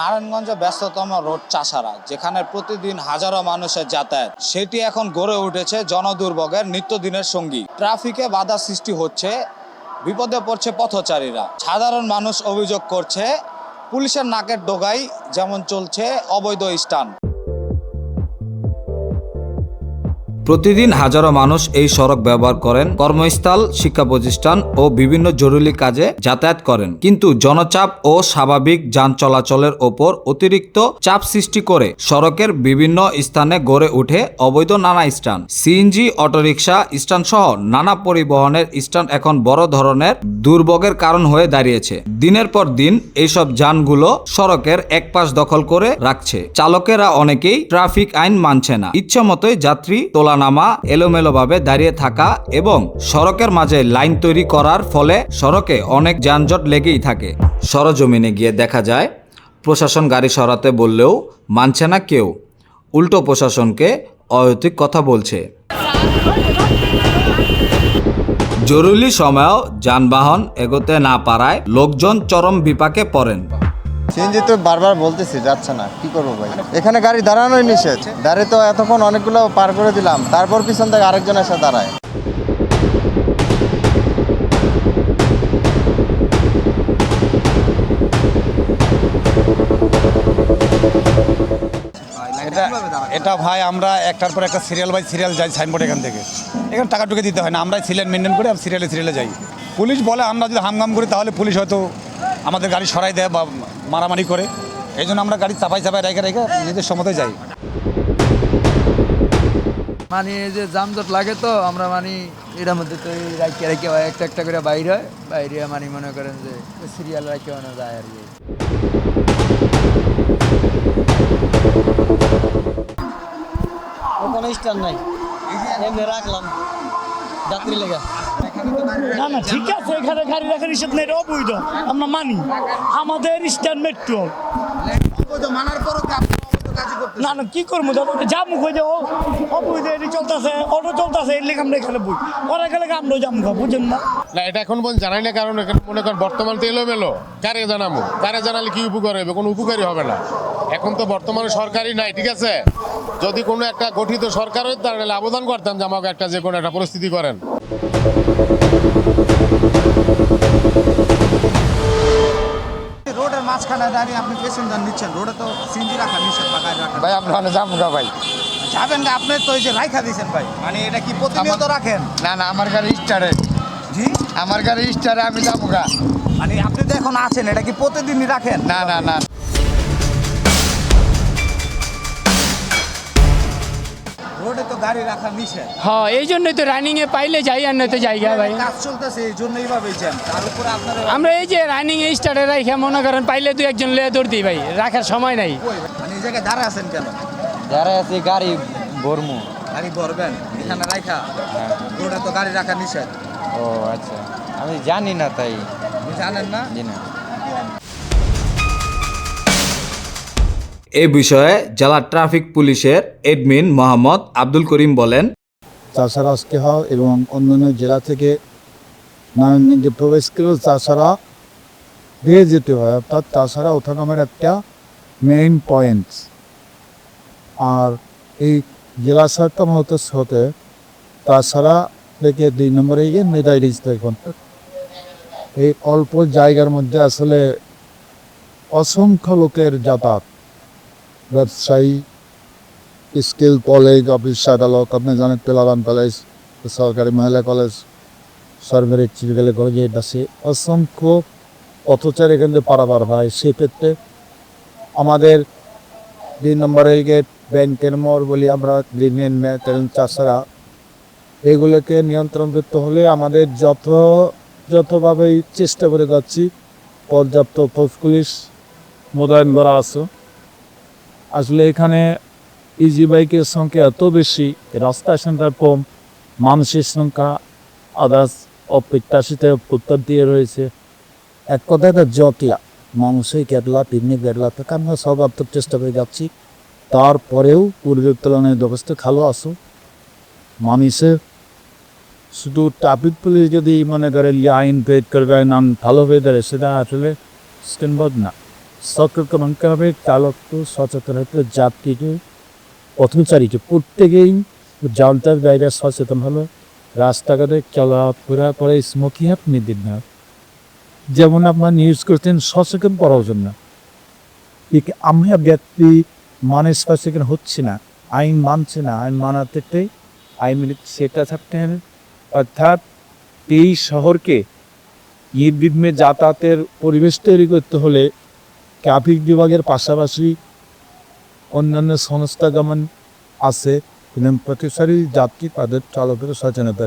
নারায়ণগঞ্জে ব্যস্ততম রোড চাষারা, যেখানে প্রতিদিন হাজারো মানুষের যাতায়াত। সেটি এখন গড়ে উঠেছে জনদুর্ভোগের নিত্যদিনের সঙ্গী। ট্রাফিকে বাধা সৃষ্টি হচ্ছে, বিপদে পড়ছে পথচারীরা। সাধারণ মানুষ অভিযোগ করছে, পুলিশের নাকের ডোগাই যেমন চলছে, অবৈধ স্টান প্রতিদিন হাজারো মানুষ এই সড়ক ব্যবহার করেন, কর্মস্থল শিক্ষা প্রতিষ্ঠান ও বিভিন্ন জরুরি কাজে যাতায়াত করেন। কিন্তু জনচাপ ও স্বাভাবিক যান চলাচলের ওপর অতিরিক্ত চাপ সৃষ্টি করে সড়কের বিভিন্ন স্থানে গড়ে ওঠে অবৈধ নানা স্ট্যান্ড। সিএনজি অটোরিকশা স্ট্যান্ড সহ নানা পরিবহনের স্ট্যান্ড এখন বড় ধরনের দুর্ভোগের কারণ হয়ে দাঁড়িয়েছে। দিনের পর দিন এইসব যানগুলো সড়কের এক পাশ দখল করে রাখছে। চালকেরা অনেকেই ট্রাফিক আইন মানছে না। ইচ্ছে মতোই যাত্রী তোলানামা এলোমেলোভাবে দাঁড়িয়ে থাকা এবং সড়কের মাঝে লাইন তৈরি করার ফলে সড়কে অনেক যানজট লেগেই থাকে। সরজমিনে গিয়ে দেখা যায়, প্রশাসন গাড়ি সরাতে বললেও মানছে না কেউ। উল্টো প্রশাসনকে অযৌক্তিক কথা বলছে। জরুরি সময়েও যানবাহন এগোতে না পারায় লোকজন চরম বিপাকে পড়েন। সিএনজি তো বারবার বলতেছি, যাচ্ছে না। কি করব ভাই? এখানে গাড়ি দাঁড়ানোই নিষেধ। দাঁড়িয়ে তো এতক্ষণ অনেকগুলো পার করে দিলাম। তারপর পিছন থেকে আরেকজন এসে দাঁড়ায়। এটা এটা ভাই আমরা একটার পর একটা সিরিয়াল বাই সিরিয়াল যাই সাইনবোর্ড এখান থেকে। এখানে টাকা টুকে দিতে হয় না। আমরা সিরিয়াল মেনটেন করে সিরিয়ালে সিরিয়ালে যাই। পুলিশ বলে আমরা যদি হামগাম করি, তাহলে পুলিশ হয়তো আমাদের গাড়ি সরাই দেয় বা মারামারি করে। এই জন্য আমরা গাড়ি চাপাই চাপাই রেখে রেখে নিজের সমতে যাই। মানে এই যে জামজট লাগে তো আমরা মানে এটার মধ্যে তো এই রাইকে রাইকে হয় একটা একটা করে বাইর হয়। বাইরে মানে মনে করেন যে সিরিয়াল রাইকে মানে যায় আর কি। ওখানে স্ট্যান্ড নাই। এমনি রাখলাম। যাত্রী লেগে। না না ঠিক আছে এখানে গাড়ি রাখার নিষেধ নেই অবৈধ আমরা মানি। আমাদের স্ট্যান্ড মেট্রো না না কি করব? দাদা যাব কই যে ও অবৈধ এটি চলতেছে অটো চলতেছে এর লেগে আমরা এখানে বই। ওরা গেলে আমরা যাব গা, বুঝেন না? না এটা এখন পর্যন্ত জানাই না কারণ এখানে মনে করেন বর্তমান তো এলোমেলো। কারে জানাব কারে জানালে কি উপকার হবে? কোনো উপকারই হবে না। এখন তো বর্তমানে সরকারই নাই ঠিক আছে? যদি কোনো একটা গঠিত সরকার হইতো তাহলে আবেদন করতাম যে আমাকে একটা যে কোনো একটা পরিস্থিতি করেন। রোডের মাঝখানে দাঁড়িয়ে আপনি প্যাসেঞ্জার নিচ্ছেন রোডে তো রাখা নিষেধ বা গাড়ি রাখা। ভাই আমরা অনেক যাব গা ভাই। যাবেন না আপনি তো এই যে রাইখা দিয়েছেন ভাই। মানে এটা কি প্রতিনিয়ত রাখেন? না না আমার গাড়ি স্টারে জি? আমার গাড়ি স্টারে আমি যাব গা। মানে আপনি তো এখন আছেন এটা কি প্রতিদিনই রাখেন? না না না। রোডে তো গাড়ি রাখা নিষেধ। হ্যাঁ এই জন্যই তো রানিং এ পাইলে যাই আর নয়তো জায়গা ভাই। কাজ চলতেছে এই জন্য এইভাবেই জ্যাম তার উপরে আপনার আমরা এই যে রানিং এ স্টার্টে রাখা মনে করেন পাইলে দু একজন লে দৌড় দিই ভাই রাখার সময় নাই। মানে এই জায়গায় দাঁড়া আছেন কেন? যারা আছে গাড়ি ভরমু। গাড়ি ভরবেন? এখানে রাখা রোডে তো গাড়ি রাখা নিষেধ। ও আচ্ছা। আমি জানি না তাই। জানেন না? জি না। এ বিষয়ে জেলা ট্রাফিক পুলিশের এডমিন মোহাম্মদ আব্দুল করিম বলেন, তাছাড়া আজকে হয় এবং অন্যান্য জেলা থেকে নারায়ণগঞ্জে প্রবেশ করেও তাছাড়া দিয়ে যেতে হয়, অর্থাৎ তাছাড়া ওঠানামের একটা মেইন পয়েন্ট আর এই জেলা সরকার হতে হতে তাছাড়া থেকে দুই নম্বরে গিয়ে রেজিস্টার করতে এই অল্প জায়গার মধ্যে আসলে অসংখ্য লোকের যাতায়াত। ব্যবসায়ী, স্কিল কলেজ অফিস আদালত, আপনি জানেন তেলাগান কলেজ, সরকারি মহিলা কলেজ, সরকারি কলেজে আছে অসংখ্য পথচার এখান পারাবার হয়। সেক্ষেত্রে আমাদের দুই নম্বরের গেট, ব্যাংকের মোড় বলি আমরা গ্রিনের তাছাড়া এগুলোকে নিয়ন্ত্রণ করতে হলে আমাদের যত, যতভাবেই চেষ্টা করে যাচ্ছি, পর্যাপ্ত ফোর্স পুলিশ মোতায়েন করা আছে। আসলে এখানে ইজি বাইকের সংখ্যা এত বেশি রাস্তা সংখ্যা কম, মানুষের সংখ্যা আদার্স অপ্রত্যাশিত প্রত্যার দিয়ে রয়েছে। এক কথায় এটা জটলা, মানুষই কেটলা পিকনিক কেটলা থেকে আমরা সব আত্মক চেষ্টা করে যাচ্ছি? তারপরেও পূর্বের তুলনায় যথেষ্ট ভালো আসো মানুষের শুধু ট্রাফিক পুলিশ যদি মনে করে আইন পেড করবে নাম ভালো হয়ে দাঁড়ে সেটা আসলে স্ট্যান্ডবাদ না। সতর্ক মানতে হবে চালককে সচেতন হতে যাত্রীকে পথচারীকে প্রত্যেকেই জানতার বাইরে সচেতন হলো। রাস্তাঘাটে চলাফেরা করে স্মোকিং আপ নিদিন না। যেমন আপনার নিউজ করতেন, সচেতন করার জন্য। ঠিক আমরা ব্যক্তি মানে সচেতন হচ্ছে না, আইন মানছে না, আইন মানাতে আইন মেনে সেটা থাকতে হবে। অর্থাৎ এই শহরকে নির্বিঘ্নে যাতায়াতের পরিবেশ তৈরি করতে হলে ট্রাফিক বিভাগের পাশাপাশি অন্যান্য সংস্থা যেমন আছে এবং প্রতিসারী যাত্রী তাদের চলাফেরা সচেতনতা